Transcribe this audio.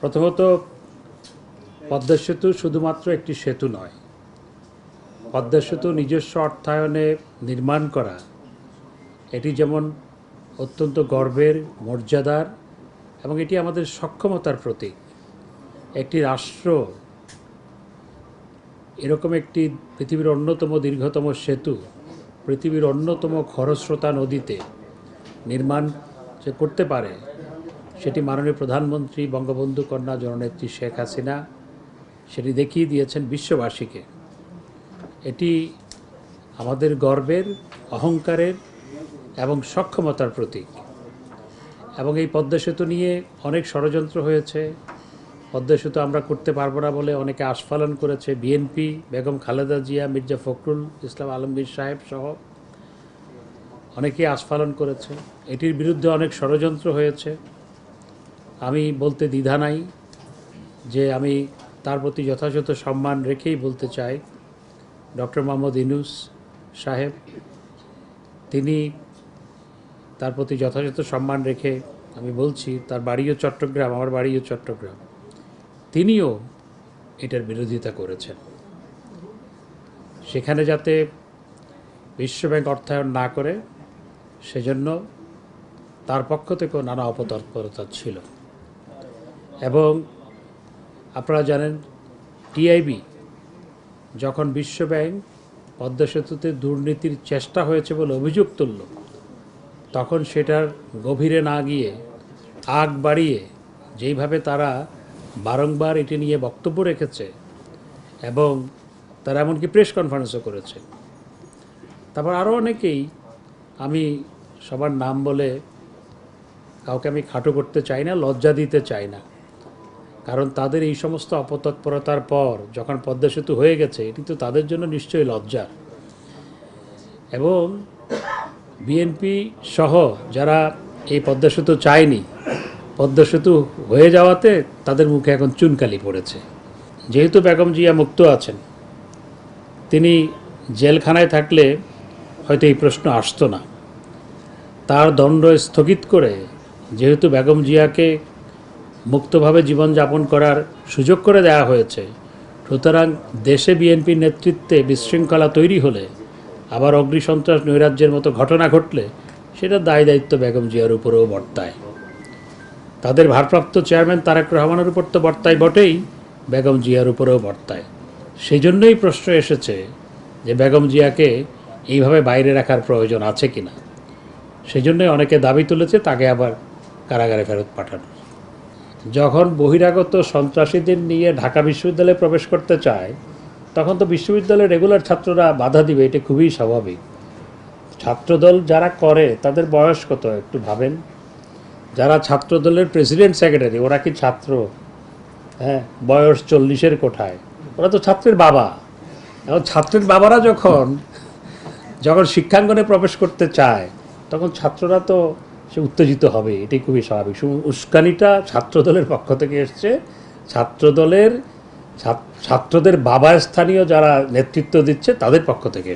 প্রথমত, পদ্মা সেতু শুধুমাত্র একটি সেতু নয়। পদ্মা সেতু নিজস্ব অর্থায়নে নির্মাণ করা, এটি যেমন অত্যন্ত গর্বের, মর্যাদার এবং এটি আমাদের সক্ষমতার প্রতীক। একটি রাষ্ট্র এরকম একটি পৃথিবীর অন্যতম দীর্ঘতম সেতু, পৃথিবীর অন্যতম খরস্রোতা নদীতে নির্মাণ যে করতে পারে সেটি মাননীয় প্রধানমন্ত্রী বঙ্গবন্ধু কন্যা জননেত্রী শেখ হাসিনা সেটি দেখিয়ে দিয়েছেন বিশ্ববাসীকে। এটি আমাদের গর্বের, অহংকারের এবং সক্ষমতার প্রতীক। এবং এই পদ্মা সেতু নিয়ে অনেক ষড়যন্ত্র হয়েছে। পদ্মা সেতু আমরা করতে পারব না বলে অনেকে আস্ফালন করেছে। বিএনপি, বেগম খালেদা জিয়া, মির্জা ফখরুল ইসলাম আলমগীর সাহেব সহ অনেকেই আস্ফালন করেছে। এটির বিরুদ্ধে অনেক ষড়যন্ত্র হয়েছে। আমি বলতে দ্বিধা নাই যে আমি তার প্রতি যথাযথ সম্মান রেখেই বলতে চাই। ডক্টর মোহাম্মদ ইনুস সাহেব, তিনি তার প্রতি যথাযথ সম্মান রেখে আমি বলছি, তার বাড়িও চট্টগ্রাম, আমার বাড়িও চট্টগ্রাম। তিনিও এটার বিরোধিতা করেছেন। সেখানে যাতে বিশ্বব্যাংক অর্থায়ন না করে, সেজন্য তার পক্ষ থেকেও নানা অপতৎপরতা ছিল। এবং আপনারা জানেন টিআইবি যখন বিশ্বব্যাংক পদ্মা সেতুতে দুর্নীতির চেষ্টা হয়েছে বলে অভিযোগ তুলল, তখন সেটার গভীরে না গিয়ে আগ বাড়িয়ে যেইভাবে তারা বারংবার এটি নিয়ে বক্তব্য রেখেছে এবং তারা এমনকি প্রেস কনফারেন্সও করেছে। তারপর আরও অনেকেই, আমি সবার নাম বলে কাউকে আমি খাটো করতে চাই না, লজ্জা দিতে চাই না। কারণ তাদের এই সমস্ত অপতৎপরতার পর যখন পদ্মা সেতু হয়ে গেছে, এটি তো তাদের জন্য নিশ্চয়ই লজ্জা। এবং বিএনপি সহ যারা এই পদ্মা সেতু চায়নি, পদ্মা সেতু হয়ে যাওয়াতে তাদের মুখে এখন চুনকালি পড়েছে। যেহেতু বেগম জিয়া মুক্ত আছেন, তিনি জেলখানায় থাকলে হয়তো এই প্রশ্ন আসতো না। তার দণ্ড স্থগিত করে যেহেতু বেগম জিয়াকে মুক্তভাবে জীবনযাপন করার সুযোগ করে দেওয়া হয়েছে। সুতরাং দেশে বিএনপির নেতৃত্বে বিশৃঙ্খলা তৈরি হলে, আবার অগ্নিসন্ত্রাস নৈরাজ্যের মতো ঘটনা ঘটলে, সেটা দায় দায়িত্ব বেগম জিয়ার উপরেও বর্তায়। তাদের ভারপ্রাপ্ত চেয়ারম্যান তারেক রহমানের উপর তো বর্তায় বটেই, বেগম জিয়ার উপরেও বর্তায়। সেই জন্যই প্রশ্ন এসেছে যে বেগম জিয়াকে এইভাবে বাইরে রাখার প্রয়োজন আছে কিনা। সেই জন্যই অনেকে দাবি তুলেছে তাকে আবার কারাগারে ফেরত পাঠানো যখন বহিরাগত সন্ত্রাসীদের নিয়ে ঢাকা বিশ্ববিদ্যালয়ে প্রবেশ করতে চায়, তখন তো বিশ্ববিদ্যালয়ের রেগুলার ছাত্ররা বাধা দিবে, এটা খুবই স্বাভাবিক। ছাত্রদল যারা করে, তাদের বয়স কত একটু ভাবেন? যারা ছাত্রদলের প্রেসিডেন্ট সেক্রেটারি, ওরা কি ছাত্র? হ্যাঁ বয়স চল্লিশের কোঠায়। ওরা তো ছাত্রের বাবা। এখন ছাত্রের বাবারা যখন যখন শিক্ষাঙ্গনে প্রবেশ করতে চায়, তখন ছাত্ররা তো সে উত্তেজিত হবে, এটাই খুবই স্বাভাবিক। উস্কানিটা ছাত্রদলের পক্ষ থেকে এসছে। ছাত্রদলের, ছাত্রদের বাবা স্থানীয় যারা নেতৃত্ব দিচ্ছে, তাদের পক্ষ থেকে।